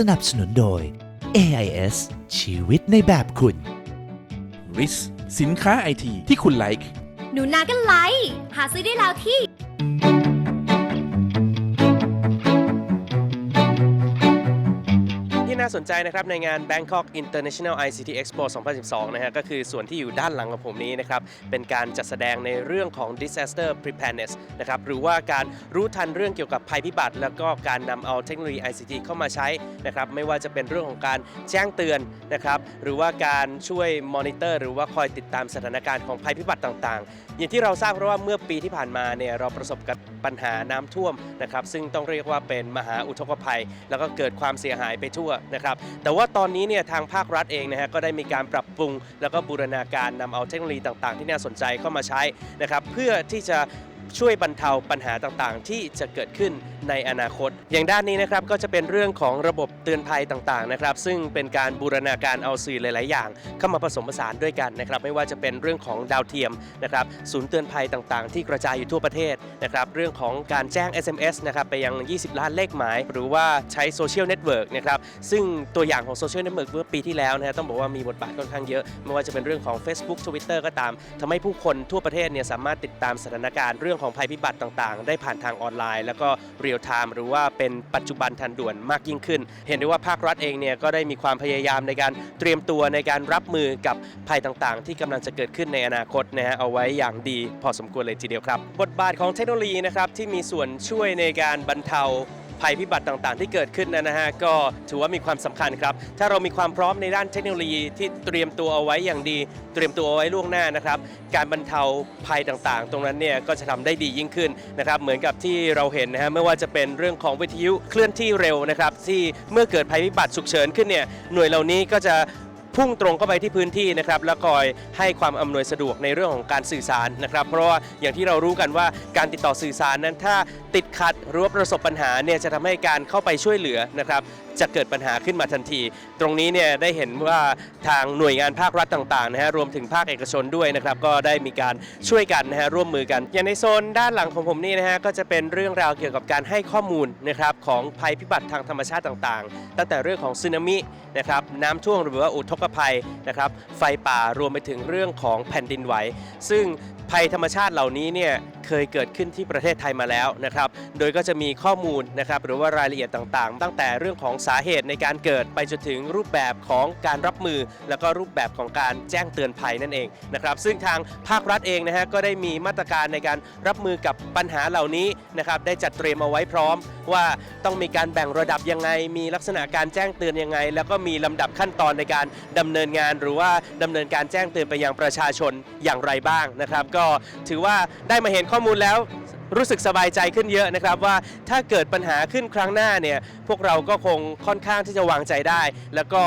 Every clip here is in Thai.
สนับสนุนโดย AIS ชีวิตในแบบคุณ ริสสินค้าไอทีที่คุณไลค์ หนูนาก็ไลค์หาซื้อได้แล้วที่ น่าสนใจนะครับในงาน Bangkok International ICT Expo 2012 นะฮะก็คือส่วนที่อยู่ด้านหลังของผมนี้นะครับเป็นการจัดแสดงในเรื่องของ disaster preparedness นะครับหรือว่าการรู้ทันเรื่องเกี่ยวกับภัยพิบัติ แล้วก็การนำเอาเทคโนโลยี ICT เข้ามาใช้นะครับไม่ว่าจะเป็นเรื่องของการแจ้งเตือนนะครับหรือว่าการช่วยมอนิเตอร์ หรือว่าคอยติดตามสถานการณ์ของภัยพิบัติต่าง ๆ อย่างที่เราทราบเพราะว่าเมื่อปีที่ผ่านมาเนี่ยเราประสบกับปัญหาน้ำท่วมนะครับซึ่งต้องเรียกว่าเป็นมหาอุทกภัย แล้วก็เกิดความเสียหายไปทั่วนะครับแต่ว่าตอนนี้เนี่ยทางภาครัฐเองนะฮะก็ได้มีการปรับปรุง แล้วก็บูรณาการนำเอาเทคโนโลยีต่างๆ ที่น่าสนใจเข้ามาใช้นะครับเพื่อที่จะ ช่วยบรรเทาปัญหาต่างๆ ที่จะเกิดขึ้นในอนาคต อย่างด้านนี้นะครับก็จะเป็นเรื่องของระบบเตือนภัยต่างๆนะครับซึ่งเป็นการบูรณาการเอาสื่อหลาย ๆ อย่าง เข้ามาผสมผสานด้วยกันนะครับไม่ว่าจะเป็นเรื่องของดาวเทียมนะครับศูนย์เตือนภัยต่างๆ ที่กระจายอยู่ทั่วประเทศนะครับเรื่องของการแจ้ง SMS นะครับไปยัง 20 ล้านเลขหมาย หรือว่าใช้โซเชียลเน็ตเวิร์กนะครับซึ่งตัวอย่างของโซเชียลเน็ตเวิร์กเมื่อปีที่แล้วนะฮะต้องบอกว่ามีบทบาทค่อนข้างเยอะ ไม่ว่าจะเป็นเรื่องของ Facebook Twitter ก็ตามทำให้ผู้คนทั่วประเทศเนี่ยสามารถติดตามสถานการณ์เรื่องของภัยพิบัติต่างๆ ได้ผ่านทางออนไลน์ แล้วก็เรียลไทม์หรือว่าเป็นปัจจุบันทันด่วนมากยิ่งขึ้น เห็นได้ว่าภาครัฐเองเนี่ยก็ได้มีความพยายามในการเตรียมตัวในการรับมือกับภัยต่างๆ ที่กำลังจะเกิดขึ้นในอนาคตนะฮะเอาไว้อย่างดีพอสมควรเลยทีเดียวครับ บทบาทของเทคโนโลยีนะครับที่มีส่วนช่วยในการบรรเทา ภัยพิบัติต่างๆ ที่เกิดขึ้นนะนะฮะก็ถือว่ามีความสำคัญครับ ถ้าเรามีความพร้อมในด้านเทคโนโลยีที่เตรียมตัวเอาไว้อย่างดี เตรียมตัวเอาไว้ล่วงหน้านะครับ การบรรเทาภัยต่างๆ ตรงนั้นเนี่ยก็จะทำได้ดียิ่งขึ้นนะครับ เหมือนกับที่เราเห็นนะฮะไม่ว่าจะเป็นเรื่องของวิทยุเคลื่อนที่เร็วนะครับที่เมื่อเกิดภัยพิบัติฉุกเฉินขึ้นเนี่ยหน่วยเหล่านี้ก็จะ พุ่งตรงเข้าไปที่พื้นที่นะครับแล้วคอยให้ความอำนวยสะดวกในเรื่องของการสื่อสารนะครับเพราะว่าอย่างที่เรารู้กันว่าการติดต่อสื่อสารนั้นถ้าติดขัดหรือว่าประสบปัญหาเนี่ยจะทำให้การเข้าไปช่วยเหลือนะครับจะเกิดปัญหาขึ้นมาทันที ตรงนี้เนี่ยได้เห็นว่าทางหน่วยงานภาครัฐต่างๆนะฮะรวมถึงภาคเอกชนด้วยนะครับก็ได้มีการช่วยกันนะฮะร่วมมือกัน อย่างในโซนด้านหลังของผมนี่นะฮะก็จะเป็นเรื่องราวเกี่ยวกับการให้ข้อมูลนะครับของภัยพิบัติทางธรรมชาติต่างๆ ตั้งแต่เรื่องของสึนามินะครับน้ำท่วมหรือว่าอุทกภัยนะครับไฟป่ารวมไปถึงเรื่องของแผ่นดินไหวซึ่ง ภัยธรรมชาติเหล่านี้เนี่ยเคยเกิดขึ้นที่ประเทศไทยมาแล้วนะครับ โดยก็จะมีข้อมูลนะครับหรือว่ารายละเอียดต่างๆ ตั้งแต่เรื่องของสาเหตุในการเกิดไปจนถึงรูปแบบของการรับมือ แล้วก็รูปแบบของการแจ้งเตือนภัยนั่นเองนะครับซึ่งทางภาครัฐเองนะฮะก็ได้มีมาตรการในการรับมือกับปัญหาเหล่านี้นะครับได้จัดเตรียมเอาไว้พร้อม ว่าต้องมีการแบ่งระดับยังไง มีลักษณะการแจ้งเตือนยังไง แล้วก็มีลำดับขั้นตอนในการดำเนินงาน หรือว่าดำเนินการแจ้งเตือนไปยังประชาชนอย่างไรบ้างนะครับก็ถือว่าได้มาเห็นข้อมูลแล้วรู้สึกสบายใจขึ้นเยอะนะครับว่าถ้าเกิดปัญหาขึ้นครั้งหน้าเนี่ยพวกเราก็คงค่อนข้างที่จะวางใจได้ แล้วก็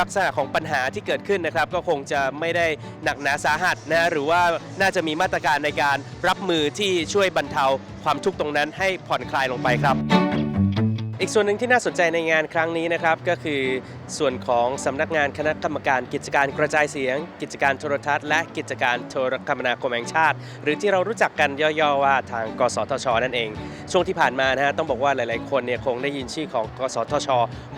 ลักษณะของปัญหาที่เกิดขึ้นนะครับ ก็คงจะไม่ได้หนักหนาสาหัสนะหรือว่าน่าจะมีมาตรการในการรับมือที่ช่วยบรรเทาความทุกข์ตรงนั้นให้ผ่อนคลายลงไปครับ อีกส่วนหนึ่งที่น่าสนใจในงานครั้งนี้นะครับก็คือส่วนของสำนักงานคณะกรรมการกิจการกระจายเสียง กิจการโทรทัศน์และกิจการโทรคมนาคมแห่งชาติ หรือที่เรารู้จักกันย่อๆว่าทาง กสทช นั่นเอง ช่วงที่ผ่านมานะฮะต้องบอกว่าหลายๆ คนเนี่ยคงได้ยินชื่อของ กสทช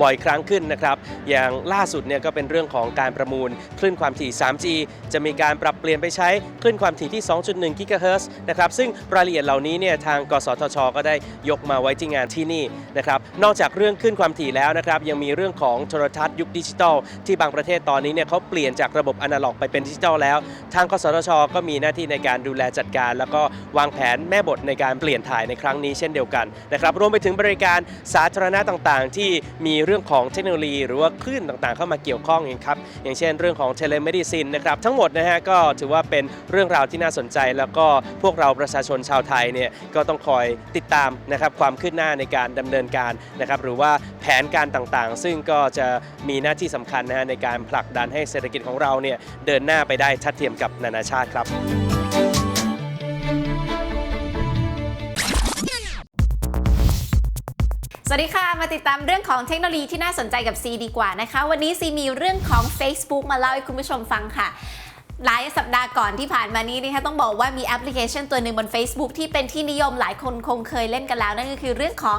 บ่อยครั้งขึ้นนะครับอย่างล่าสุดเนี่ยก็เป็นเรื่องของการประมูลคลื่นความถี่ 3G จะมีการปรับเปลี่ยนไปใช้คลื่นความถี่ที่ 2.1 กิกะเฮิรตซ์นะครับซึ่งรายละเอียดเหล่านี้เนี่ยทาง กสทช ก็ได้ยกมาไว้ที่งานที่นี่นะครับนอกจากเรื่องขึ้นความถี่แล้วนะครับยังมีเรื่องของโทรทัศน์ยุคดิจิทัล ที่บางประเทศตอนนี้เนี่ยเขาเปลี่ยนจากระบบอนาล็อกไปเป็นดิจิทัลแล้ว ทางกสทช ก็มีหน้าที่ในการดูแลจัดการ แล้วก็วางแผนแม่บทในการเปลี่ยนถ่ายในครั้งนี้เช่นเดียวกันนะครับรวมไปถึงบริการสาธารณะต่างๆ ที่มีเรื่องของเทคโนโลยี หรือว่าคลื่นต่างๆ เข้ามาเกี่ยวข้องอย่างครับอย่างเช่น เรื่องของเทเลเมดิซินนะครับทั้งหมดนะฮะก็ถือว่าเป็นเรื่องราวที่น่าสนใจ แล้วก็พวกเราประชาชนชาวไทยเนี่ยก็ต้องคอยติดตามนะครับความคืบหน้าในการดำเนินการนะครับหรือว่าแผนการต่างๆ ซึ่งก็จะมีหน้าที่สำคัญนะฮะในการผลักดันให้เศรษฐกิจของเราเนี่ยเดินหน้าไปได้ทัดเทียมกับนานาชาติครับสวัสดีค่ะ มาติดตามเรื่องของเทคโนโลยีที่น่าสนใจกับซีดีกว่านะคะ วันนี้ซีมีเรื่องของ Facebook มาเล่าให้คุณผู้ชมฟังค่ะหลายสัปดาห์ก่อนที่ผ่านมานี้นะคะต้องบอกว่ามีแอปพลิเคชันตัวหนึ่งบน Facebook ที่เป็นที่นิยมหลายคนคงเคยเล่นกันแล้ว นั่นก็คือเรื่องของ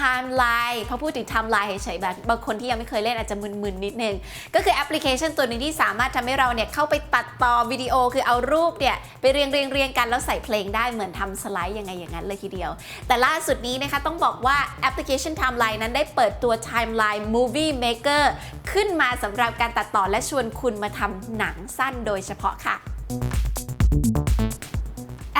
Timeline พอพูดถึง Timeline เฉยๆแบบบางคนที่ยังไม่เคยเล่นอาจจะมึนๆนิดนึง ก็คือแอปพลิเคชันตัวหนึ่งที่สามารถทำให้เราเนี่ยเข้าไปตัดต่อวิดีโอคือเอารูปเนี่ยไปเรียงเรียงเรียงกันแล้วใส่เพลงได้เหมือนทำสไลด์ยังไงอย่างนั้นเลยทีเดียว แต่ล่าสุดนี้นะคะต้องบอกว่าแอปพลิเคชัน Timeline นั้นได้เปิดตัว Timeline Movie Maker ขึ้นมาสำหรับการตัดต่อและชวนคุณมาทำหนังสั้นโดยเฉพาะค่ะ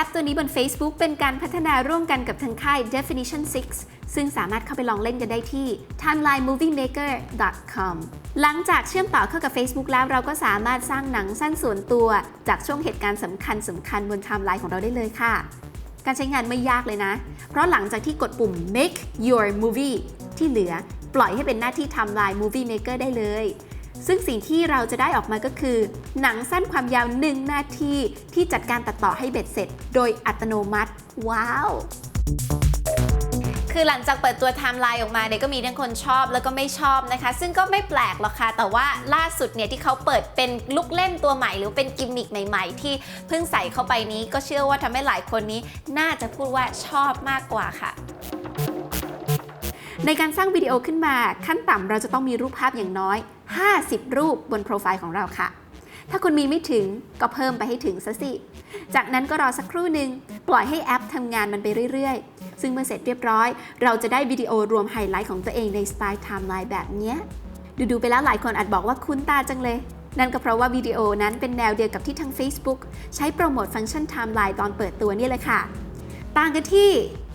ปตัวนี้บน Facebook เป็นการพัฒนาร่วมกันกับทางค่าย Definition 6 ซึ่งสามารถเข้าไปลองเล่นกันได้ที่ timelinemoviemaker.com หลังจากเชื่อมต่อเข้ากับ Facebook แล้วเราก็สามารถสร้างหนังสั้นส่วนตัว จากช่วงเหตุการณ์สำคัญสำคัญบนไทม์ไลน์ของเราได้เลยค่ะ การใช้งานไม่ยากเลยนะ เพราะหลังจากที่กดปุ่ม make your movie ที่เหลือ ปล่อยให้เป็นหน้าที่ Timeline Movie Maker ได้เลย ซึ่งสิ่งที่เราจะได้ออกมาก็คือ หนังสั้นความยาว 1 นาที ที่จัดการตัดต่อให้เบ็ดเสร็จ โดยอัตโนมัติ ว้าวคือหลังจากเปิดตัวไทม์ไลน์ออกมาเนี่ยก็มีทั้งคนชอบแล้วก็ไม่ชอบนะคะ ซึ่งก็ไม่แปลกหรอกค่ะ แต่ว่าล่าสุดเนี่ยที่เขาเปิดเป็นลูกเล่นตัวใหม่ หรือเป็นกิมมิคใหม่ๆ ที่เพิ่งใส่เข้าไปนี้ก็เชื่อว่าทำให้หลายคนนี้น่าจะพูดว่าชอบมากกว่าค่ะ ในการสร้างวิดีโอขึ้นมาขั้นต่ำเราจะต้องมีรูปภาพอย่างน้อย 50 รูปบนโปรไฟล์ของเราค่ะ ถ้าคุณมีไม่ถึงก็เพิ่มไปให้ถึงซะสิ จากนั้นก็รอสักครู่หนึ่งปล่อยให้แอปทำงานมันไปเรื่อยๆ ซึ่งเมื่อเสร็จเรียบร้อย เราจะได้วิดีโอรวมไฮไลท์ของตัวเองในสไตล์ไทม์ไลน์แบบนี้ดูๆไปแล้วหลายคนอาจบอกว่าคุ้นตาจังเลยนั่นก็เพราะว่าวิดีโอนั้นเป็นแนวเดียวกับที่ทาง Facebook ใช้โปรโมทฟังก์ชันไทม์ไลน์ตอนเปิดตัวนี่เลยค่ะ ต่างกันที่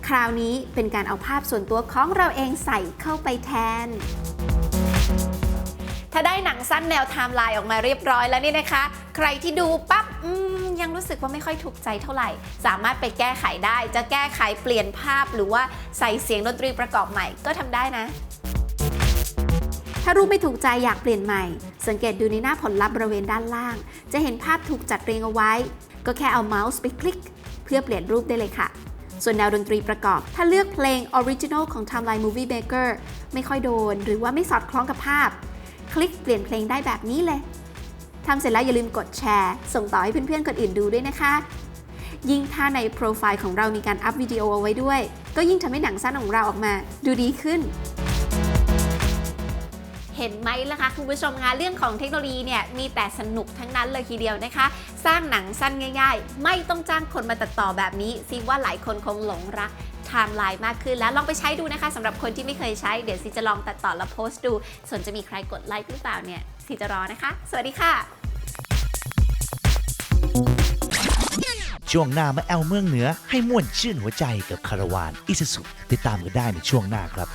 คราวนี้เป็นการเอาภาพส่วนตัวของเราเองใส่เข้าไปแทน ถ้าได้หนังสั้นแนวไทม์ไลน์ออกมาเรียบร้อยแล้วนี่นะคะ ใครที่ดูปั๊บยังรู้สึกว่าไม่ค่อยถูกใจเท่าไหร่ สามารถไปแก้ไขได้ จะแก้ไขเปลี่ยนภาพหรือว่าใส่เสียงดนตรีประกอบใหม่ก็ทำได้นะ ถ้ารูปไม่ถูกใจอยากเปลี่ยนใหม่ สังเกตดูในหน้าผลลัพธ์บริเวณด้านล่าง จะเห็นภาพถูกจัดเรียงเอาไว้ ก็แค่เอาเมาส์ไปคลิก เพื่อเปลี่ยนรูปได้เลยค่ะ ส่วนแนวดนตรีประกอบ ถ้าเลือกเพลง Original ของ Timeline Movie Maker ไม่ค่อยโดน หรือว่าไม่สอดคล้องกับภาพ คลิกเปลี่ยนเพลงได้แบบนี้เลยทำเสร็จแล้วอย่าลืมกดแชร์ ส่งต่อให้เพื่อนๆคนอื่นดูด้วยนะคะ ยิ่งถ้าในโปรไฟล์ของเรามีการอัพวิดีโอเอาไว้ด้วย ก็ยิ่งทำให้หนังสั้นของเราออกมา ดูดีขึ้น เห็นไหมล่ะคะคุณผู้ชมคะเรื่องของเทคโนโลยีเนี่ยมีแต่สนุกทั้งนั้นเลยทีเดียวนะคะ สร้างหนังสั้นง่าย ๆ ไม่ต้องจ้างคนมาตัดต่อแบบนี้ซิว่าหลายคนคงหลงรักไทม์ไลน์มากขึ้นแล้วลองไปใช้ดูนะคะสำหรับคนที่ไม่เคยใช้เดี๋ยวซิจะลองตัดต่อแล้วโพสต์ดู ส่วนจะมีใครกดไลค์หรือเปล่าเนี่ยซิจะรอนะคะ สวัสดีค่ะ ช่วงหน้ามาแอลเมืองเหนือให้ม่วนชื่นหัวใจกับคาราวานอิสุสุติดตามกันได้ในช่วงหน้าครับ